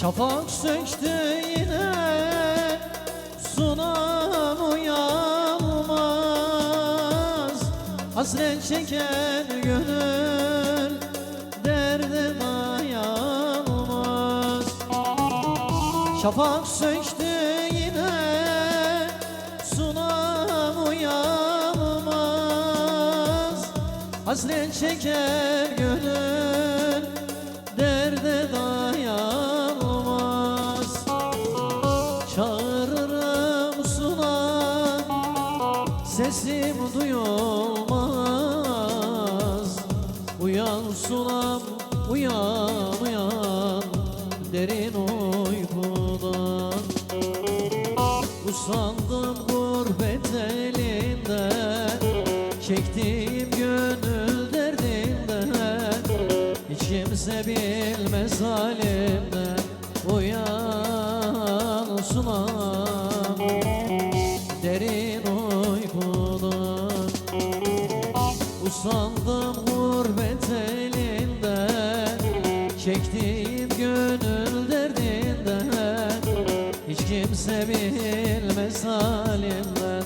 Şafak söktü yine Sunam uyanmaz. Hasret çeken gönül Derde dayanmaz Şafak söktü yine Sunam uyanmaz. Hasret çeken gönül Çağırırım sunan Sesim duyulmaz. Uyan sunam uyan uyan Derin uykudan. Usandım gurbet elinden Çektiğim gönül derdinden. Hiç kimse bilmez halimden Uyan sunam Derin uykudan. Usandım gurbet elinden Çektiğim gönül derdinden Hiç kimse bilmez halimden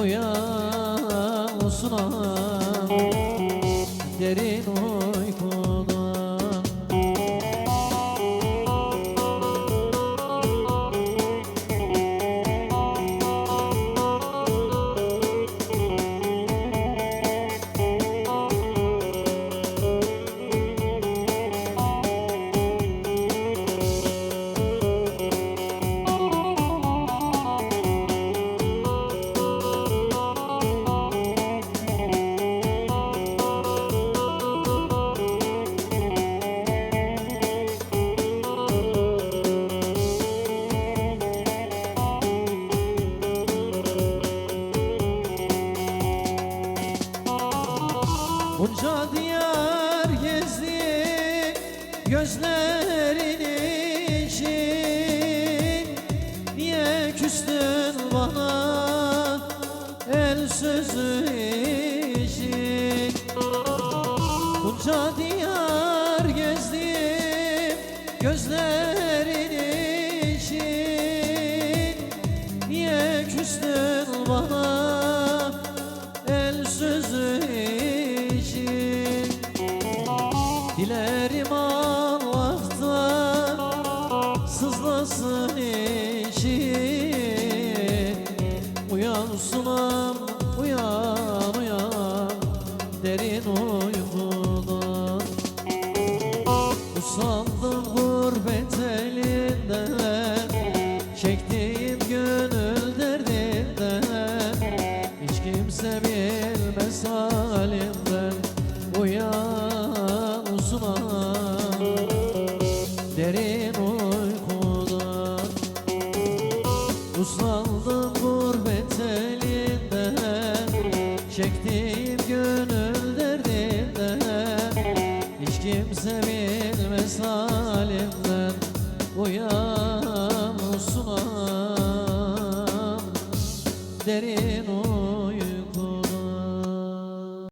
Uyan sunam Bunca diyar gezdi gözlerin için Niye küstün bana el sözü için Bunca diyar gezdim gözlerin için Niye küstün bana Dilerim Allah'tan sızlasın için Uyan sunam uyan uyan derin uykudan. Usandım gurbet elinden Çektiğim gönül derdinden. Hiç kimse bilmez Derin uykudan Usandım gurbet elinden Çektiğim gönül derdinden Hiç kimse bilmez halimden Uyan sunam Derin